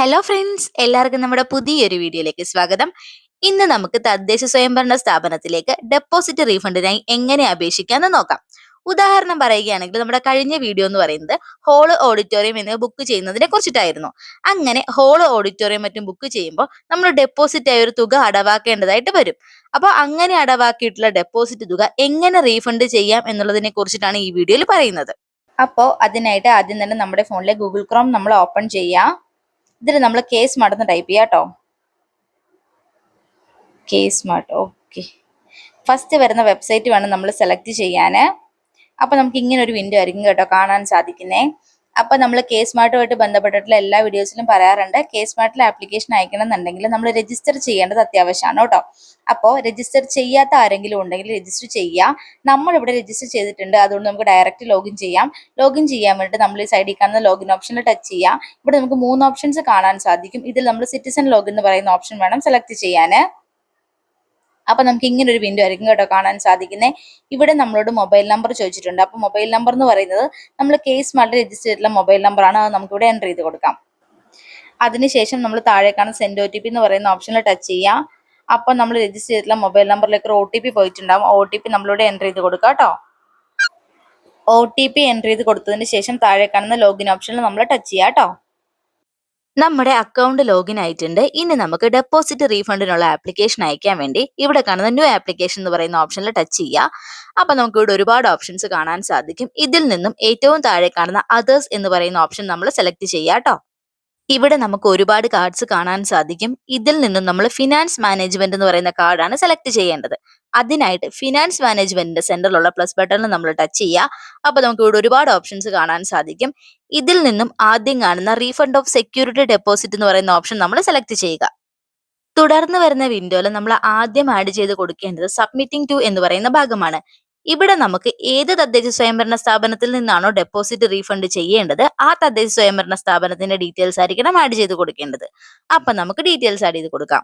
Hello friends എല്ലാവർക്കും നമ്മുടെ പുതിയൊരു വീഡിയോയിലേക്ക് സ്വാഗതം. ഇന്ന് നമുക്ക് തദ്ദേശ സ്വയംഭരണ സ്ഥാപനത്തിലേക്ക് ഡെപ്പോസിറ്റ് റീഫണ്ടിനായി എങ്ങനെ അപേക്ഷിക്കാമെന്ന് നോക്കാം. ഉദാഹരണം പറയുകയാണെങ്കിൽ നമ്മുടെ കഴിഞ്ഞ വീഡിയോ എന്ന് പറയുന്നത് ഹോൾ ഓഡിറ്റോറിയം എന്ന് ബുക്ക് ചെയ്യുന്നതിനെ കുറിച്ചിട്ടായിരുന്നു. അങ്ങനെ ഹോൾ ഓഡിറ്റോറിയം മറ്റും ബുക്ക് ചെയ്യുമ്പോൾ നമ്മൾ ഡെപ്പോസിറ്റ് ആയ ഒരു തുക അടവാക്കേണ്ടതായിട്ട് വരും. അപ്പോൾ അങ്ങനെ അടവാക്കിയിട്ടുള്ള ഡെപ്പോസിറ്റ് തുക എങ്ങനെ റീഫണ്ട് ചെയ്യാം എന്നുള്ളതിനെ കുറിച്ചിട്ടാണ് ഈ വീഡിയോയിൽ പറയുന്നത്. അപ്പോൾ അതിനായിട്ട് ആദ്യം തന്നെ നമ്മുടെ ഫോണിലെ ഗൂഗിൾ ക്രോം നമ്മൾ ഓപ്പൺ ചെയ്യാം. ഇതിൽ നമ്മൾ കേസ് സ്മാർട്ട് എന്ന് ടൈപ്പ് ചെയ്യാം കേട്ടോ കേസ് സ്മാർട്ട് ഓക്കെ ഫസ്റ്റ് വരുന്ന വെബ്സൈറ്റ് വേണം നമ്മൾ സെലക്ട് ചെയ്യാൻ അപ്പോൾ നമുക്ക് ഇങ്ങനെ ഒരു വിൻഡോ ആയിരിക്കും കേട്ടോ കാണാൻ സാധിക്കുന്നേ. അപ്പോൾ നമ്മൾ കെ സ്മാർട്ടുമായിട്ട് ബന്ധപ്പെട്ടിട്ടുള്ള എല്ലാ വീഡിയോസിലും പറയാറുണ്ട്. കെ സ്മാർട്ടിൽ ആപ്ലിക്കേഷൻ അയക്കണം എന്നുണ്ടെങ്കിൽ നമ്മൾ രജിസ്റ്റർ ചെയ്യേണ്ടത് അത്യാവശ്യമാണ് കേട്ടോ. അപ്പോൾ രജിസ്റ്റർ ചെയ്യാത്ത ആരെങ്കിലും ഉണ്ടെങ്കിൽ രജിസ്റ്റർ ചെയ്യാം. നമ്മൾ ഇവിടെ രജിസ്റ്റർ ചെയ്തിട്ടുണ്ട്. അതുകൊണ്ട് നമുക്ക് ഡയറക്റ്റ് ലോഗിൻ ചെയ്യാം. ലോഗിൻ ചെയ്യാൻ വേണ്ടിയിട്ട് നമ്മൾ ഈ സൈഡിൽ കാണുന്ന ലോഗിൻ ഓപ്ഷനിൽ ടച്ച് ചെയ്യാം. ഇവിടെ നമുക്ക് മൂന്ന് ഓപ്ഷൻസ് കാണാൻ സാധിക്കും. ഇതിൽ നമ്മൾ സിറ്റിസൺ ലോഗിൻ എന്ന് പറയുന്ന ഓപ്ഷൻ വേണം സെലക്ട് ചെയ്യാൻ അപ്പൊ നമുക്ക് ഇങ്ങനെ ഒരു വിൻഡോ ആയിരിക്കും കേട്ടോ കാണാൻ സാധിക്കുന്നത് ഇവിടെ നമ്മളോട് മൊബൈൽ നമ്പർ ചോദിച്ചിട്ടുണ്ട്. അപ്പോൾ മൊബൈൽ നമ്പർ എന്ന് പറയുന്നത് നമ്മൾ കേസ് മാറ്റി രജിസ്റ്റർ ചെയ്തിട്ടുള്ള മൊബൈൽ നമ്പറാണ് അത് നമുക്ക് ഇവിടെ എന്റർ ചെയ്ത് കൊടുക്കാം. അതിനുശേഷം നമ്മൾ താഴെ കാണുന്ന സെൻഡ് ഒ ടി പി എന്ന് പറയുന്ന ഓപ്ഷനിൽ ടച്ച് ചെയ്യാം. അപ്പോൾ നമ്മൾ രജിസ്റ്റർ ചെയ്തിട്ടുള്ള മൊബൈൽ നമ്പറിലേക്ക് ഒരു ഒ ടി പി പോയിട്ടുണ്ടാവും. ഒ ടി പി നമ്മളിവിടെ എന്റർ ചെയ്ത് കൊടുക്കാം കേട്ടോ. ഒ ടി പി എന്റർ ചെയ്ത് കൊടുത്തതിന് ശേഷം താഴെ കാണുന്ന ലോഗിൻ ഓപ്ഷനിൽ നമ്മൾ ടച്ച് ചെയ്യാം കേട്ടോ. നമ്മുടെ അക്കൗണ്ട് ലോഗിൻ ആയിട്ടുണ്ട്. ഇനി നമുക്ക് ഡെപ്പോസിറ്റ് റീഫണ്ടിനുള്ള ആപ്ലിക്കേഷൻ അയക്കാൻ വേണ്ടി ഇവിടെ കാണുന്ന ന്യൂ ആപ്ലിക്കേഷൻ എന്ന് പറയുന്ന ഓപ്ഷനിൽ ടച്ച് ചെയ്യുക അപ്പൊ നമുക്ക് ഇവിടെ ഒരുപാട് ഓപ്ഷൻസ് കാണാൻ സാധിക്കും. ഇതിൽ നിന്നും ഏറ്റവും താഴെ കാണുന്ന അതേഴ്സ് എന്ന് പറയുന്ന ഓപ്ഷൻ നമ്മൾ സെലക്ട് ചെയ്യുക കേട്ടോ ഇവിടെ നമുക്ക് ഒരുപാട് കാർഡ്സ് കാണാൻ സാധിക്കും. ഇതിൽ നിന്നും നമ്മൾ ഫിനാൻസ് മാനേജ്മെന്റ് എന്ന് പറയുന്ന കാർഡാണ് സെലക്ട് ചെയ്യേണ്ടത്. അതിനായിട്ട് ഫിനാൻസ് മാനേജ്മെന്റിന്റെ സെന്ററിലുള്ള പ്ലസ് ബട്ടണിൽ നമ്മൾ ടച്ച് ചെയ്യുക അപ്പൊ നമുക്ക് ഇവിടെ ഒരുപാട് ഓപ്ഷൻസ് കാണാൻ സാധിക്കും. ഇതിൽ നിന്നും ആദ്യം കാണുന്ന റീഫണ്ട് ഓഫ് സെക്യൂരിറ്റി ഡെപ്പോസിറ്റ് എന്ന് പറയുന്ന ഓപ്ഷൻ നമ്മൾ സെലക്ട് ചെയ്യുക. തുടർന്ന് വരുന്ന വിൻഡോയിൽ നമ്മൾ ആദ്യം ആഡ് ചെയ്ത് കൊടുക്കേണ്ടത് സബ്മിറ്റിംഗ് ടു എന്ന് പറയുന്ന ഭാഗമാണ്. ഇവിടെ നമുക്ക് ഏത് തദ്ദേശ സ്വയംഭരണ സ്ഥാപനത്തിൽ നിന്നാണോ ഡെപ്പോസിറ്റ് റീഫണ്ട് ചെയ്യേണ്ടത് ആ തദ്ദേശ സ്വയംഭരണ സ്ഥാപനത്തിന്റെ ഡീറ്റെയിൽസ് ആയിരിക്കണം ആഡ് ചെയ്ത് കൊടുക്കേണ്ടത്. അപ്പൊ നമുക്ക് ഡീറ്റെയിൽസ് ആഡ് ചെയ്ത് കൊടുക്കാം.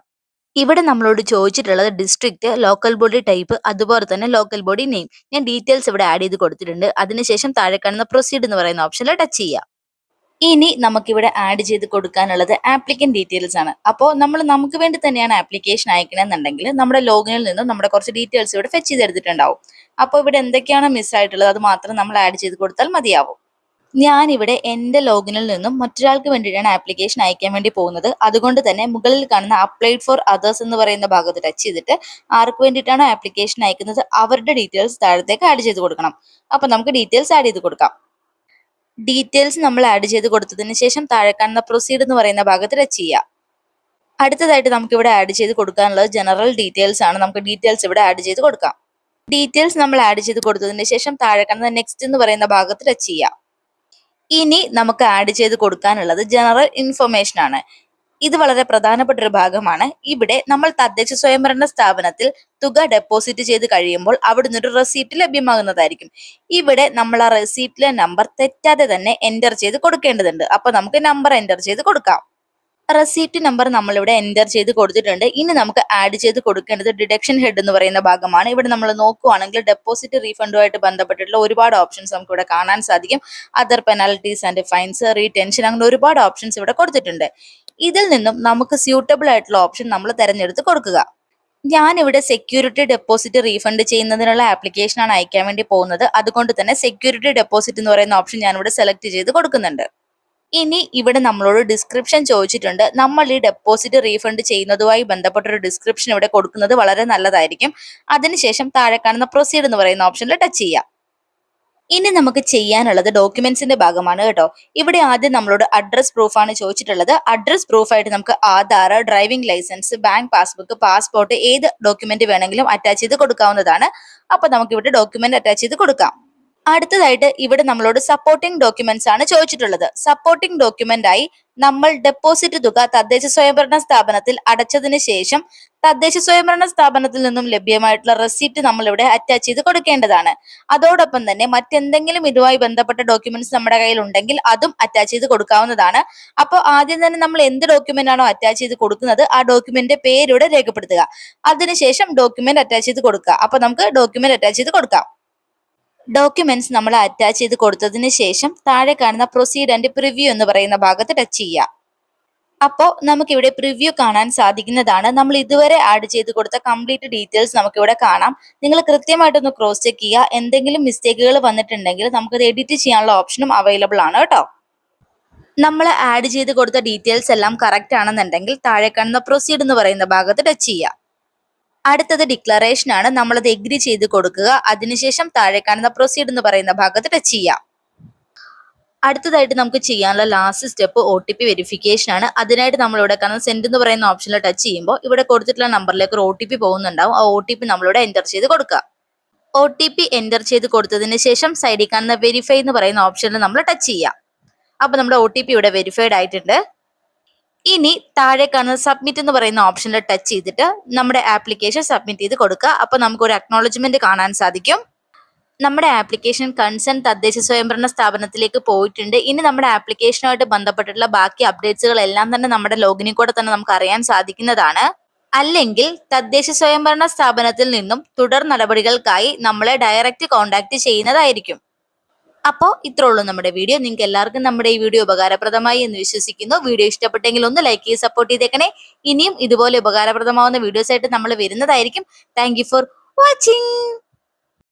ഇവിടെ നമ്മളോട് ചോദിച്ചിട്ടുള്ളത് ഡിസ്ട്രിക്ട് ലോക്കൽ ബോഡി ടൈപ്പ് അതുപോലെ തന്നെ ലോക്കൽ ബോഡി നെയിം ഞാൻ ഡീറ്റെയിൽസ് ഇവിടെ ആഡ് ചെയ്ത് കൊടുത്തിട്ടുണ്ട്. അതിനുശേഷം താഴെ കാണുന്ന പ്രൊസീഡ് എന്ന് പറയുന്ന ഓപ്ഷനിൽ ടച്ച് ചെയ്യാം. ഇനി നമുക്കിവിടെ ആഡ് ചെയ്ത് കൊടുക്കാനുള്ളത് ആപ്ലിക്കൻ ഡീറ്റെയിൽസ് ആണ്. അപ്പോൾ നമ്മൾ നമുക്ക് വേണ്ടി തന്നെയാണ് ആപ്ലിക്കേഷൻ അയക്കണമെന്നുണ്ടെങ്കിൽ നമ്മുടെ ലോഗിനിൽ നിന്നും നമ്മുടെ കുറച്ച് ഡീറ്റെയിൽസ് ഇവിടെ ഫെച്ച് ചെയ്തെടുത്തിട്ടുണ്ടാവും. അപ്പോൾ ഇവിടെ എന്തൊക്കെയാണ് മിസ്സായിട്ടുള്ളത് അത് മാത്രം നമ്മൾ ആഡ് ചെയ്ത് കൊടുത്താൽ മതിയാവും. ഞാൻ ഇവിടെ എന്റെ ലോഗിനിൽ നിന്നും മറ്റൊരാൾക്ക് വേണ്ടിയിട്ടാണ് ആപ്ലിക്കേഷൻ അയക്കാൻ വേണ്ടി പോകുന്നത്. അതുകൊണ്ട് തന്നെ മുകളിൽ കാണുന്ന അപ്ലൈഡ് ഫോർ അതേഴ്സ് എന്ന് പറയുന്ന ഭാഗത്ത് ടച്ച് ചെയ്തിട്ട് ആർക്ക് വേണ്ടിയിട്ടാണ് ആപ്ലിക്കേഷൻ അയക്കുന്നത് അവരുടെ ഡീറ്റെയിൽസ് താഴത്തേക്ക് ആഡ് ചെയ്ത് കൊടുക്കണം. അപ്പോൾ നമുക്ക് ഡീറ്റെയിൽസ് ആഡ് ചെയ്ത് കൊടുക്കാം. ഡീറ്റെയിൽസ് നമ്മൾ ആഡ് ചെയ്ത് കൊടുത്തതിന് ശേഷം താഴെ കാണുന്ന പ്രൊസീഡ് എന്ന് പറയുന്ന ഭാഗത്ത് ടച്ച് ചെയ്യുക അടുത്തതായിട്ട് നമുക്ക് ഇവിടെ ആഡ് ചെയ്ത് കൊടുക്കാനുള്ളത് ജനറൽ ഡീറ്റെയിൽസ് ആണ്. നമുക്ക് ഡീറ്റെയിൽസ് ഇവിടെ ആഡ് ചെയ്ത് കൊടുക്കാം. ഡീറ്റെയിൽസ് നമ്മൾ ആഡ് ചെയ്ത് കൊടുത്തതിന് ശേഷം താഴെ കാണുന്ന നെക്സ്റ്റ് എന്ന് പറയുന്ന ഭാഗത്ത് ടച്ച് ചെയ്യുക ഇനി നമുക്ക് ആഡ് ചെയ്ത് കൊടുക്കാനുള്ളത് ജനറൽ ഇൻഫർമേഷൻ ആണ്. ഇത് വളരെ പ്രധാനപ്പെട്ട ഒരു ഭാഗമാണ്. ഇവിടെ നമ്മൾ തദ്ദേശ സ്വയംഭരണ സ്ഥാപനത്തിൽ തുക ഡെപ്പോസിറ്റ് ചെയ്ത് കഴിയുമ്പോൾ അവിടുന്ന് ഒരു റെസീപ്റ്റ് ലഭ്യമാകുന്നതായിരിക്കും. ഇവിടെ നമ്മൾ ആ റെസീപ്റ്റിലെ നമ്പർ തെറ്റാതെ തന്നെ എന്റർ ചെയ്ത് കൊടുക്കേണ്ടതുണ്ട്. അപ്പൊ നമുക്ക് നമ്പർ എന്റർ ചെയ്ത് കൊടുക്കാം. റെസീപ്റ്റ് നമ്പർ നമ്മളിവിടെ എന്റർ ചെയ്ത് കൊടുത്തിട്ടുണ്ട്. ഇനി നമുക്ക് ആഡ് ചെയ്ത് കൊടുക്കേണ്ടത് ഡിഡക്ഷൻ ഹെഡ് എന്ന് പറയുന്ന ഭാഗമാണ്. ഇവിടെ നമ്മൾ നോക്കുവാണെങ്കിൽ ഡെപ്പോസിറ്റ് റീഫണ്ടുമായിട്ട് ബന്ധപ്പെട്ടിട്ടുള്ള ഒരുപാട് ഓപ്ഷൻസ് നമുക്ക് ഇവിടെ കാണാൻ സാധിക്കും. Other penalties and fines retention അങ്ങനെ ഒരുപാട് ഓപ്ഷൻസ് ഇവിടെ കൊടുത്തിട്ടുണ്ട്. ഇതിൽ നിന്നും നമുക്ക് സ്യൂട്ടബിൾ ആയിട്ടുള്ള ഓപ്ഷൻ നമ്മൾ തിരഞ്ഞെടുത്ത് കൊടുക്കുക. ഞാനിവിടെ സെക്യൂരിറ്റി ഡെപ്പോസിറ്റ് റീഫണ്ട് ചെയ്യുന്നതിനുള്ള ആപ്ലിക്കേഷനാണ് അയക്കാൻ വേണ്ടി പോകുന്നത്. അതുകൊണ്ട് തന്നെ സെക്യൂരിറ്റി ഡെപ്പോസിറ്റ് എന്ന് പറയുന്ന ഓപ്ഷൻ ഞാനിവിടെ സെലക്ട് ചെയ്ത് കൊടുക്കുന്നുണ്ട്. ഇനി ഇവിടെ നമ്മളോട് ഡിസ്ക്രിപ്ഷൻ ചോദിച്ചിട്ടുണ്ട്. നമ്മൾ ഈ ഡെപ്പോസിറ്റ് റീഫണ്ട് ചെയ്യുന്നതുമായി ബന്ധപ്പെട്ട ഒരു ഡിസ്ക്രിപ്ഷൻ ഇവിടെ കൊടുക്കുന്നത് വളരെ നല്ലതായിരിക്കും. അതിനുശേഷം താഴെ കാണുന്ന പ്രൊസീഡ് എന്ന് പറയുന്ന ഓപ്ഷനിൽ ടച്ച് ചെയ്യാം. ഇനി നമുക്ക് ചെയ്യാനുള്ളത് ഡോക്യുമെന്റ്സിന്റെ ഭാഗമാണ് കേട്ടോ. ഇവിടെ ആദ്യം നമ്മളോട് അഡ്രസ് പ്രൂഫാണ് ചോദിച്ചിട്ടുള്ളത്. അഡ്രസ് പ്രൂഫായിട്ട് നമുക്ക് Aadhaar driving licence bank passbook passport ഏത് ഡോക്യുമെന്റ് വേണമെങ്കിലും അറ്റാച്ച് ചെയ്ത് കൊടുക്കാവുന്നതാണ്. അപ്പൊ നമുക്ക് ഇവിടെ ഡോക്യുമെന്റ് അറ്റാച്ച് ചെയ്ത് കൊടുക്കാം. അടുത്തതായിട്ട് ഇവിടെ നമ്മളോട് സപ്പോർട്ടിംഗ് ഡോക്യുമെന്റ്സ് ആണ് ചോദിച്ചിട്ടുള്ളത്. സപ്പോർട്ടിംഗ് ഡോക്യുമെന്റ് ആയി നമ്മൾ ഡെപ്പോസിറ്റ് തുക തദ്ദേശ സ്വയംഭരണ സ്ഥാപനത്തിൽ അടച്ചതിന് ശേഷം തദ്ദേശ സ്വയംഭരണ സ്ഥാപനത്തിൽ നിന്നും ലഭ്യമായിട്ടുള്ള റെസിപ്റ്റ് നമ്മൾ ഇവിടെ അറ്റാച്ച് ചെയ്ത് കൊടുക്കേണ്ടതാണ്. അതോടൊപ്പം തന്നെ മറ്റെന്തെങ്കിലും ഇതുമായി ബന്ധപ്പെട്ട ഡോക്യുമെന്റ്സ് നമ്മുടെ കയ്യിൽ ഉണ്ടെങ്കിൽ അതും അറ്റാച്ച് ചെയ്ത് കൊടുക്കാവുന്നതാണ്. അപ്പോൾ ആദ്യം തന്നെ നമ്മൾ എന്ത് ഡോക്യുമെന്റ് ആണോ അറ്റാച്ച് ചെയ്ത് കൊടുക്കുന്നത് ആ ഡോക്യുമെന്റിന്റെ പേരിവിടെ രേഖപ്പെടുത്തുക. അതിനുശേഷം ഡോക്യുമെന്റ് അറ്റാച്ച് ചെയ്ത് കൊടുക്കുക. അപ്പൊ നമുക്ക് ഡോക്യുമെന്റ് അറ്റാച്ച് ചെയ്ത് കൊടുക്കാം. ഡോക്യുമെന്റ്സ് നമ്മൾ അറ്റാച്ച് ചെയ്ത് കൊടുത്തതിന് ശേഷം താഴെ കാണുന്ന പ്രൊസീഡ് ആൻഡ് പ്രിവ്യൂ എന്ന് പറയുന്ന ഭാഗത്ത് ടച്ച് ചെയ്യുക. അപ്പോൾ നമുക്കിവിടെ പ്രിവ്യൂ കാണാൻ സാധിക്കുന്നതാണ്. നമ്മൾ ഇതുവരെ ആഡ് ചെയ്ത് കൊടുത്ത കംപ്ലീറ്റ് ഡീറ്റെയിൽസ് നമുക്കിവിടെ കാണാം. നിങ്ങൾ കൃത്യമായിട്ടൊന്ന് ക്രോസ് ചെക്ക് ചെയ്യുക. എന്തെങ്കിലും മിസ്റ്റേക്കുകൾ വന്നിട്ടുണ്ടെങ്കിൽ നമുക്കത് എഡിറ്റ് ചെയ്യാനുള്ള ഓപ്ഷനും അവൈലബിൾ ആണ് കേട്ടോ. നമ്മൾ ആഡ് ചെയ്ത് കൊടുത്ത ഡീറ്റെയിൽസ് എല്ലാം കറക്റ്റ് ആണെന്നുണ്ടെങ്കിൽ താഴെ കാണുന്ന പ്രൊസീഡ് എന്ന് പറയുന്ന ഭാഗത്ത് ടച്ച് ചെയ്യുക. അടുത്തത് ഡിക്ലറേഷൻ ആണ്. നമ്മളത് എഗ്രി ചെയ്ത് കൊടുക്കുക. അതിനുശേഷം താഴെ കാണുന്ന പ്രൊസീഡ് എന്ന് പറയുന്ന ഭാഗത്ത് ടച്ച് ചെയ്യാം. അടുത്തതായിട്ട് നമുക്ക് ചെയ്യാനുള്ള last step O T P verification ആണ്. അതിനായിട്ട് നമ്മൾ ഇവിടെ കാണുന്ന സെൻഡ് എന്ന് പറയുന്ന ഓപ്ഷനിൽ ടച്ച് ചെയ്യുമ്പോൾ ഇവിടെ കൊടുത്തിട്ടുള്ള നമ്പറിലേക്ക് ഒരു ഒ ടി പി പോകുന്നുണ്ടാവും. ആ ഒ ടി പി നമ്മളിവിടെ എന്റർ ചെയ്ത് കൊടുക്കുക. ഒ ടി പി എന്റർ ചെയ്ത് കൊടുത്തതിന് ശേഷം സൈഡിൽ കാണുന്ന വെരിഫൈ എന്ന് പറയുന്ന ഓപ്ഷനിൽ നമ്മൾ ടച്ച് ചെയ്യാം. അപ്പോൾ നമ്മുടെ ഒ ടി പി ഇവിടെ വെരിഫൈഡ് ആയിട്ടുണ്ട്. ഇനി താഴെ കാണുന്ന സബ്മിറ്റ് എന്ന് പറയുന്ന ഓപ്ഷനിൽ ടച്ച് ചെയ്തിട്ട് നമ്മുടെ ആപ്ലിക്കേഷൻ സബ്മിറ്റ് ചെയ്ത് കൊടുക്കുക. അപ്പോൾ നമുക്ക് ഒരു അക്നോളജ്മെന്റ് കാണാൻ സാധിക്കും. നമ്മുടെ ആപ്ലിക്കേഷൻ കൺസേൺ തദ്ദേശ സ്വയംഭരണ സ്ഥാപനത്തിലേക്ക് പോയിട്ടുണ്ട്. ഇനി നമ്മുടെ ആപ്ലിക്കേഷനുമായിട്ട് ബന്ധപ്പെട്ടിട്ടുള്ള ബാക്കി അപ്ഡേറ്റ്സുകൾ എല്ലാം തന്നെ നമ്മുടെ ലോഗിനിൽ കൂടെ തന്നെ നമുക്ക് അറിയാൻ സാധിക്കുന്നതാണ്. അല്ലെങ്കിൽ തദ്ദേശ സ്വയംഭരണ സ്ഥാപനത്തിൽ നിന്നും തുടർ നടപടികൾക്കായി നമ്മളെ ഡയറക്റ്റ് കോൺടാക്ട് ചെയ്യുന്നതായിരിക്കും. അപ്പോൾ ഇത്രേ ഉള്ളൂ നമ്മുടെ വീഡിയോ. നിങ്ങൾക്ക് എല്ലാവർക്കും നമ്മുടെ ഈ വീഡിയോ ഉപകാരപ്രദമായി എന്ന് വിശ്വസിക്കുന്നു. വീഡിയോ ഇഷ്ടപ്പെട്ടെങ്കിൽ ഒന്ന് ലൈക്ക് ചെയ്ത് സപ്പോർട്ട് ചെയ്തേക്കണേ. ഇനിയും ഇതുപോലെ ഉപകാരപ്രദമാവുന്ന വീഡിയോസ് ആയിട്ട് നമ്മൾ വരുന്നതായിരിക്കും. Thank for watching